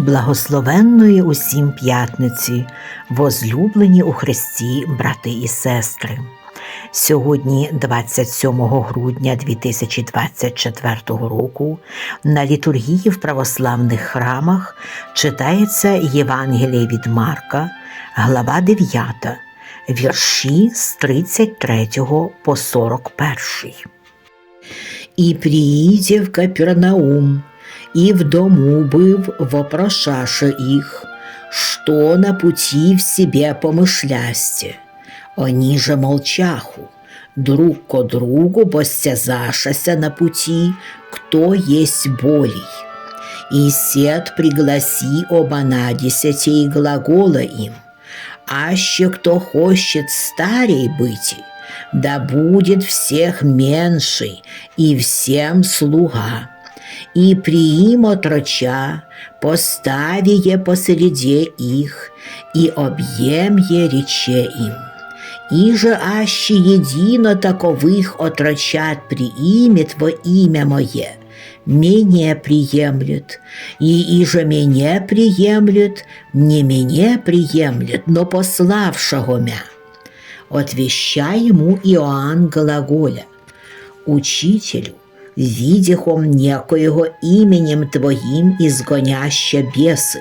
Благословенної усім п'ятниці, возлюблені у Христі брати і сестри. Сьогодні, 27 грудня 2024 року, на літургії в православних храмах читається Євангеліє від Марка, глава 9, вірші з 33 по 41. И приидя в Капернаум, и в дому быв, вопрошаша их, что на пути в себе помышлясте. Они же молчаху, друг ко другу постязашася на пути, кто есть болей. И сед пригласи оба на десятей глагола им, аще кто хочет старей быть, да будет всех меньший и всем слуга. И приим отроча, поставие посреди их, и объемье рече им. И же аще едино таковых отрочат приимет во имя мое, менее приемлют, и иже меня приемлют, не меня приемлют, но пославшего мя. Отвеща ему Иоанн глаголя, «Учителю, видихом некоего именем Твоим изгоняща бесы,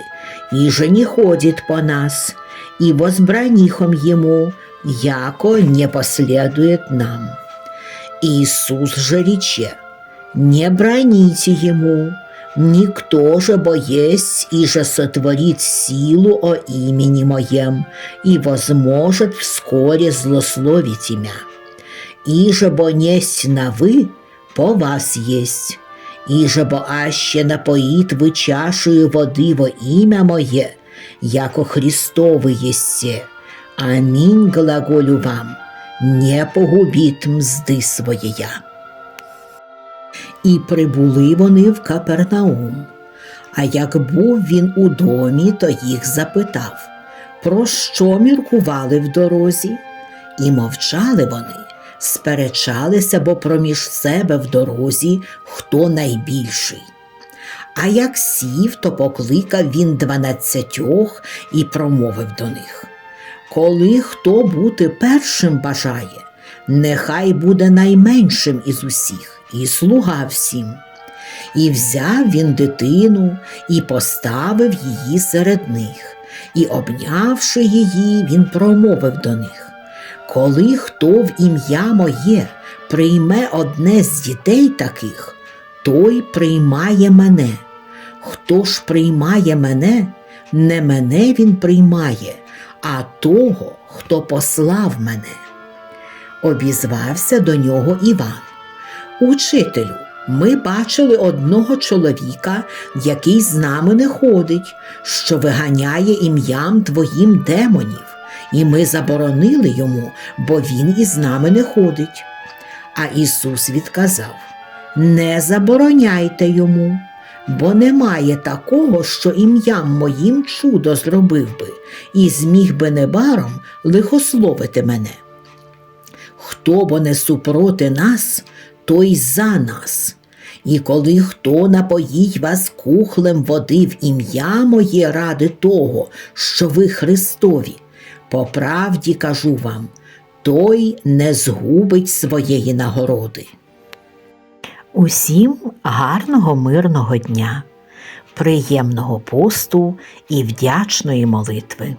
же не ходит по нас, и возбранихом ему, яко не последует нам». Иисус же рече, «Не броните ему, Никто же бо есть и же сотворит силу о имени моем, и возможет вскоре злословить имя. И же бо несть на вы, по вас есть. И же бо аще напоит вы чашею воды во имя мое, яко Христовы есте. Аминь глаголю вам, не погубит мзди своєя. І прибули вони в Капернаум. А як був він у домі, то їх запитав, про що міркували в дорозі? І мовчали вони, сперечалися, бо проміж себе в дорозі хто найбільший. А як сів, то покликав він дванадцятьох і промовив до них Коли хто бути першим бажає, нехай буде найменшим із усіх і слуга всім. І взяв він дитину і поставив її серед них, і, обнявши її, він промовив до них Коли хто в ім'я моє прийме одне з дітей таких, той приймає мене. Хто ж приймає мене, не мене він приймає, а того, хто послав мене. Обізвався до нього Іван. Учителю, ми бачили одного чоловіка, який з нами не ходить, що виганяє ім'ям твоїм демонів, і ми заборонили йому, бо він із нами не ходить. А Ісус відказав: Не забороняйте йому, бо немає такого, що ім'ям моїм чудо зробив би, і зміг би небаром лихословити мене. Хто бо не супроти нас, той за нас. І коли хто напоїть вас кухлем води в ім'я моє ради того, що ви Христові, по правді кажу вам, той не згубить своєї нагороди. Усім гарного мирного дня, приємного посту і вдячної молитви.